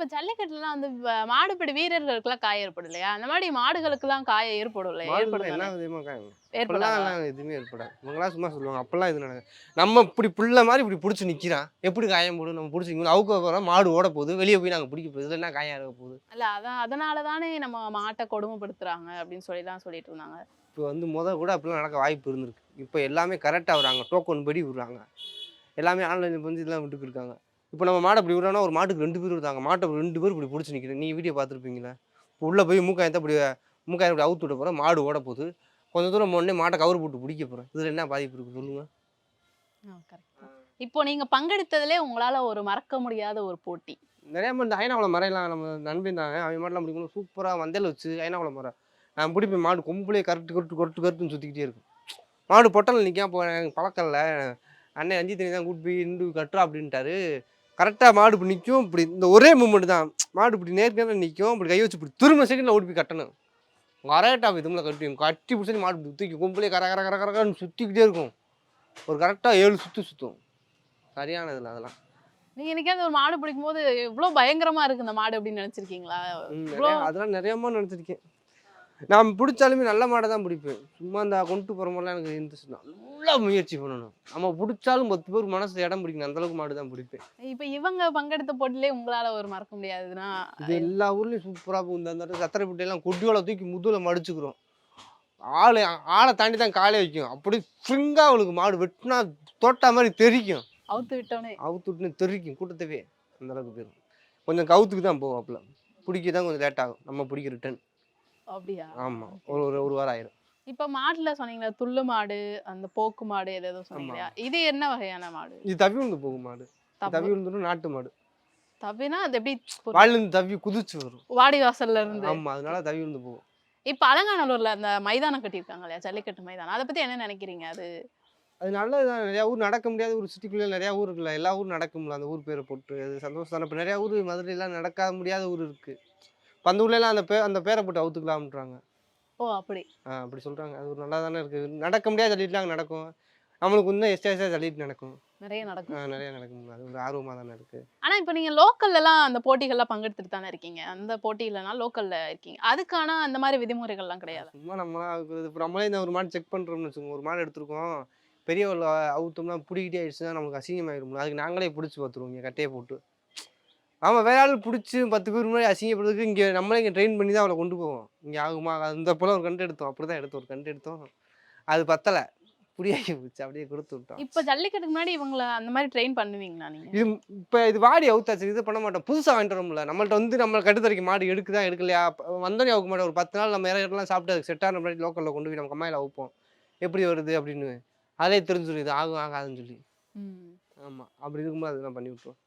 இப்ப ஜல்லிக்கட்டுலாம் வந்து மாடுபிடி வீரர்களுக்குலாம் காயம் ஏற்படும் இல்லையா? அந்த மாதிரி மாடுகளுக்குலாம் காயம் ஏற்படும் இல்லையா? ஏற்படும் என்ன தானே? விதமா காயம் எல்லாம் எதுவுமே ஏற்படாது. இவங்களாம் சும்மா சொல்லுவாங்க. அப்பெல்லாம் இது நடக்குது. நம்ம இப்படி புள்ள மாதிரி இப்படி பிடிச்சி நிக்கிறான். எப்படி காயம் போடும்? நம்ம பிடிச்சி அவுக்க போகிறோம் மாடு ஓட போகுது. வெளியே போய் நாங்கள் பிடிக்க போகுது. இதில் என்ன காயம் இருக்க போகுது. இல்ல அதான் அதனால தானே நம்ம மாட்டை கொடுமைப்படுத்துறாங்க அப்படின்னு சொல்லி தான் சொல்லிட்டு இருந்தாங்க. இப்போ வந்து முத கூட அப்படிலாம் நடக்க வாய்ப்பு இருந்திருக்கு. இப்போ எல்லாமே கரெக்டாக வராங்க டோக்கன் படி விடுறாங்க. எல்லாமே ஆன்லைனில் வந்து இதெல்லாம் விட்டுக்கு இருக்காங்க. இப்போ நம்ம மாடை இப்படி விடுறோம்னா ஒரு மாட்டுக்கு ரெண்டு பேர் விடுறாங்க. மாட்டை ரெண்டு பேர் இப்படி பிடிச்சி நிற்கிறேன் நீங்கள் வீடியோ பார்த்துருப்பீங்களா? உள்ளே போய் மூக்காயத்தை இப்படி மூக்காயத்தை இப்படி அவுத்து விட போகிறோம் மாடு ஓட போகுது. கொஞ்சம் தூரம் முன்னே மாட்டை கவர் போட்டு பிடிக்க போகிறோம் இதில் என்ன பாதிப்பு இருக்குது சொல்லுங்கள். இப்போ நீங்க பங்கெடுத்ததுலே உங்களால ஒரு மறக்க முடியாத ஒரு போட்டி. நிறைய இந்த ஐநாவளம் மறையலாம் நம்ம நண்பன் தாங்க. அவன் மாடலாம் பிடிக்கணும் சூப்பராக வந்தேல வச்சு ஐநாவளம் மரம் நான் பிடிப்பேன் மாடு கொம்புலேயே கரெக்ட் கரெக்ட் கரெக்ட் கரெக்ட்னு சுற்றிக்கிட்டே இருக்கும். மாடு பொட்டல் நிற்காம பழக்கம் இல்லை. அண்ணன் அஞ்சு தண்ணி தான் கூட்டு போய் இண்டு கட்டுறா அப்படின்ட்டாரு. கரெக்டாக மாடு இப்படி நிற்கும் இப்படி இந்த ஒரே மூமெண்ட் தான். மாடு இப்படி நேர்க்க நிற்கும் இப்படி கை வச்சு இப்படி திரும்ப செகண்டில் ஓடி போய் கட்டணும். கரெக்டாக இதுமில் கட்டி கட்டி பிடிச்சி மாடு தூக்கி கொம்புலேயே கர கர கர கரன்னு சுற்றிக்கிட்டே இருக்கும். ஒரு கரெக்டாக ஏழு சுற்று சுற்றும் சரியானதில்ல அதெல்லாம். நீங்க என்னைக்காவது ஒரு மாடு பிடிக்கும் போது எவ்வளவு பயங்கரமா இருக்கு இந்த மாடு அப்படின்னு நினைச்சிருக்கீங்களா? அதெல்லாம் நிறையமா நினச்சிருக்கேன். நான் பிடிச்சாலுமே நல்ல மாடை தான் பிடிப்பேன். சும்மா இந்த கொண்டு போகிற மாதிரிலாம் எனக்கு இன்ட்ரெஸ்ட் நல்லா முயற்சி பண்ணணும். நம்ம பிடிச்சாலும் பத்து பேர் மனசு இடம் பிடிக்கணும். அந்த அளவுக்கு மாடு தான் பிடிப்பேன். இப்ப இவங்க பங்கெடுத்த போட்டிலே உங்களால ஒரு மறக்க முடியாதுன்னா இது எல்லா ஊர்லேயும் சூப்பராக போகும். அந்த சத்திரப்பட்டியெல்லாம் கொட்டியோல தூக்கி முதுகில் மடிச்சுக்கிறோம். ஆளை ஆளை தாண்டி தான் காலே வைக்கும். அப்படி ஃப்ரிங்காக அவளுக்கு மாடு வெட்டினா தோட்டா மாதிரி தெரிக்கும். அவுத்து விட்டோனே. அவுத்துட்டுன்னு தெரிக்கும். கூட்டத்தவே அந்த அளவுக்கு போயிடும் கொஞ்சம் கவுத்துக்கு தான் போவோம் அப்பல பிடிக்க தான் கொஞ்சம் லேட் ஆகும். நம்ம பிடிக்க ரிட்டன் அப்படியா? ஆமாம் ஒரு ஒரு ஒரு வாரம் ஆயிரும். இப்ப மாட்டுல சொன்னீங்களா துள்ளு மாடு அந்த போக்கு மாடு ஏதோ ஏதோ சொன்னீங்க ஆமா. இல்லையா? இது என்ன வகையான மாடு? இது தவி விழுந்து போகும் மாடு. தவி விழுந்துடும் நாட்டு மாடு. தவினா அது எப்படி வாலிலிருந்து தவி குதிச்சு வரும். வாடி வாசல்ல இருந்து. ஆமா அதனால தவி விழுந்து போகும். இப்ப அலங்காநல்லூர்ல அந்த மைதானம் கட்டியிருக்காங்க இல்லையா ஜல்லிக்கட்டு மைதானம் அதை பத்தி என்ன நினைக்கிறீங்க அது? அது நல்லதுதான் நிறையா ஊர் நடக்க முடியாத ஒரு சிட்டிக்குள்ளே நிறையா ஊர் இருக்குல்ல எல்லா ஊரும் நடக்கும்ல அந்த ஊர் பேரை போட்டு அது சந்தோஷம் தானே இப்போ நிறையா ஊர் மதுரையெல்லாம் நடக்க முடியாத ஊர் இருக்கு. இப்போ அந்த ஊர்லலாம் அந்த பே அந்த பேரை போட்டு அவுத்துக்கலாம்ன்றாங்க. ஓ அப்படி. ஆ அப்படி சொல்றாங்க. அது ஒரு நல்லா தானே இருக்கு. நடக்க முடியாத தள்ளிட்டுலாம் நடக்கும். நம்மளுக்கு இன்னும் எஸ்டா எஸ்டா தள்ளிட்டு நடக்கும். நிறைய நடக்கும். நிறைய நடக்கும் அது ஒரு ஆர்வமாக தானே இருக்கு. ஆனா இப்ப நீங்க லோக்கல்ல எல்லாம் அந்த போட்டிகள்ல பங்கெடுத்துட்டு தானே இருக்கீங்க? அந்த போட்டி இல்லைனா லோக்கல்ல இருக்கீங்க. அதுக்கான அந்த மாதிரி விதிமுறைகள்லாம் கிடையாது? சும்மா நம்மளா இப்போ நம்மளே இந்த ஒரு மாடு செக் பண்ணுறோம்னு வச்சுக்கோங்க. ஒரு மாடு எடுத்திருக்கோம். பெரிய அவுத்தோம்னா பிடிக்கிட்டே ஆயிடுச்சுன்னா நமக்கு அசிங்கமாயிரும்ல அதுக்கு நாங்களே பிடிச்சி பார்த்துருவோம் கட்டையை போட்டு. ஆமாம் வேற ஆள் பிடிச்சி பத்து பேர் முன்னாடி அசிங்கப்படுறதுக்கு இங்கே நம்மளே இங்கே ட்ரெயின் பண்ணி தான் அவளை கொண்டு போவோம். இங்கே ஆகுமா? அந்த போல ஒரு கண்டு எடுத்தோம். அப்படி தான் எடுத்தோம். ஒரு கண்டு எடுத்தோம். அது பத்தலை. புரியாகி போச்சு. அப்படியே கொடுத்து விட்டோம். இப்ப ஜல்லிக்கட்டுக்கு முன்னாடி இவங்கள அந்த மாதிரி ட்ரெயின் பண்ணுவீங்களா நீங்க? இது இப்போ இது வாடி அவுத்தாச்சு. இது பண்ண மாட்டோம். புதுசாக வாங்கிட்டு வரோம்ல. நம்மள்ட்ட வந்து நம்ம கட்டுத்தறிக்கு மாடு எடுக்குதா எடுக்கலையா? வந்தோடனே அவுக்க மாட்டோம். ஒரு பத்து நாள் நம்ம இறலாம் சாப்பிட்டு அதுக்கு செட் ஆன மாதிரி லோக்கலில் கொண்டு போய் நம்ம கம்மாயில் அவுப்போம். எப்படி வருது அப்படின்னு அதிலே தெரிஞ்சிடும் இது ஆகும் ஆகாதுன்னு சொல்லி. ஆமாம் அப்படி இருக்கும்போது அதெல்லாம் பண்ணி விட்டுருவோம்.